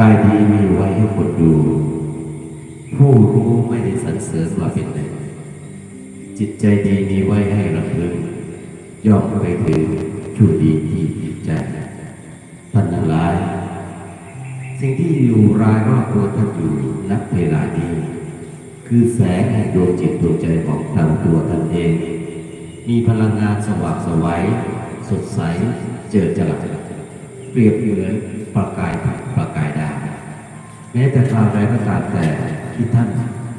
กายดีมีไว้ให้คนดู ผู้รู้ไม่ได้สรรเสริญว่าเป็นไหนจิตใจดีมีไว้ให้ระลึกย่อมไปถึงจุดดีที่จิตใจท่านทั้งหลาย สิ่งที่อยู่รายรอบตัวท่านอยู่นักเวลานี้คือแสงแห่งดวงจิตดวงใจของทางตัวท่านเอง มีพลังงานสว่างไสวัยสดใสเจิดจรัสเปรียบเหมือนประกายประกายดาว แม้แต่คราวใดก็ตามแต่ที่ท่าน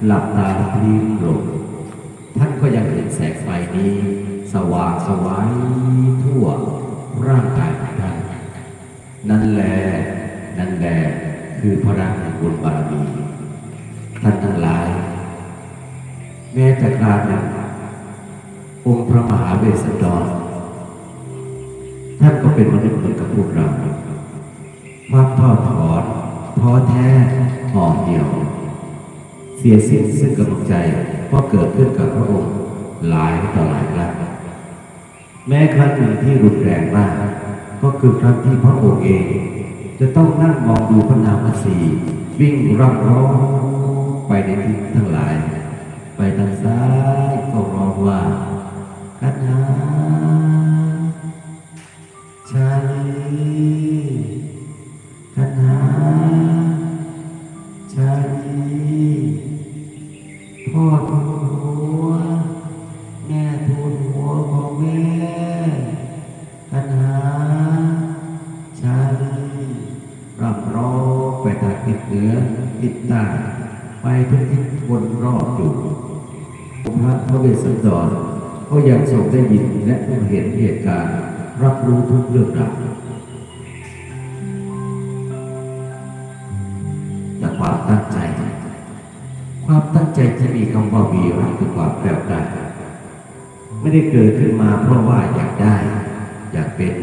หลับตาพลีมลงท่านก็ยังเห็นแสงไฟนี้ สว่างไสวัยทั่วร่างกายของท่านนั่นแหละนั่นแหละคือพลังแห่งบุญบารมีท่านทั้งหลาย แม้แต่คราวนึ่งองค์พระมหาเวสสันดรท่านก็เป็นมนุษย์เหมือนกับพวกเราความทอถอน ท้อแท้ห่อเหี่ยว เสียสิ้นซึ่งกำลังใจเพราะเกิดขึ้นกับพระองค์หลายต่อหลายครั้งแม้ครั้งหนึ่งที่รุนแรงมาก ก็คือครั้งที่พระองค์เอง จะต้องนั่งมองดูพระนามสีวิ่งร่ำร้องไปในทิศทั้งหลาย ไปทางซ้ายาทิศเหนือทิศใต้ไปทุกทิศวนรอบอยู่พระพระเวสสันดรก็ยังทรงได้ยินและเห็นเหตุการณ์รับรู้ทุกเรื่องราวแต่ความตั้งใจ ความตั้งใจที่มีคำว่าวีระคือความแกล้วกล้ไม่ได้เกิดขึ้นมาเพราะว่าอยากได้ อยากเป็น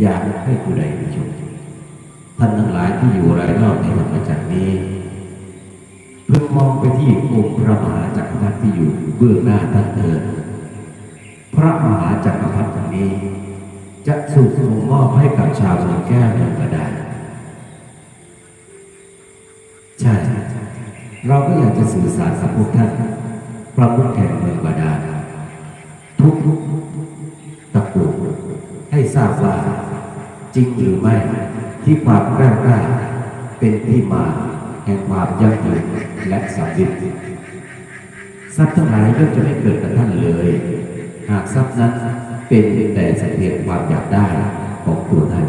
อยากให้ผู้ใดไปชม ท่านทั้งหลายที่อยู่รายรอบในธรรมจักรนี้เพิ่งมองไปที่องค์พระมหาจักรพรรดิที่อยู่เบื้องหน้าท่านเถิดพระมหาจักรพรรดินี้ จะสูกส่งมอบให้กับชาวเมืองแก้วเมืองกระดานใช่ เราก็อยากจะสื่อสารกับพวกท่านพระมุขแห่งเมืองบาดาลทุกทุกๆตะกูลให้ทราบว่าจริงหรือไม่ ที่ความกล้ากล้าเป็นที่มาแห่งความยั่งยืนและสำเร็จทรัพย์ทั้งหลายย่อมจะไม่เกิดกับท่านเลย หากทรัพย์นั้นเป็นแต่สัเพียงความอยากได้ของตัวท่าน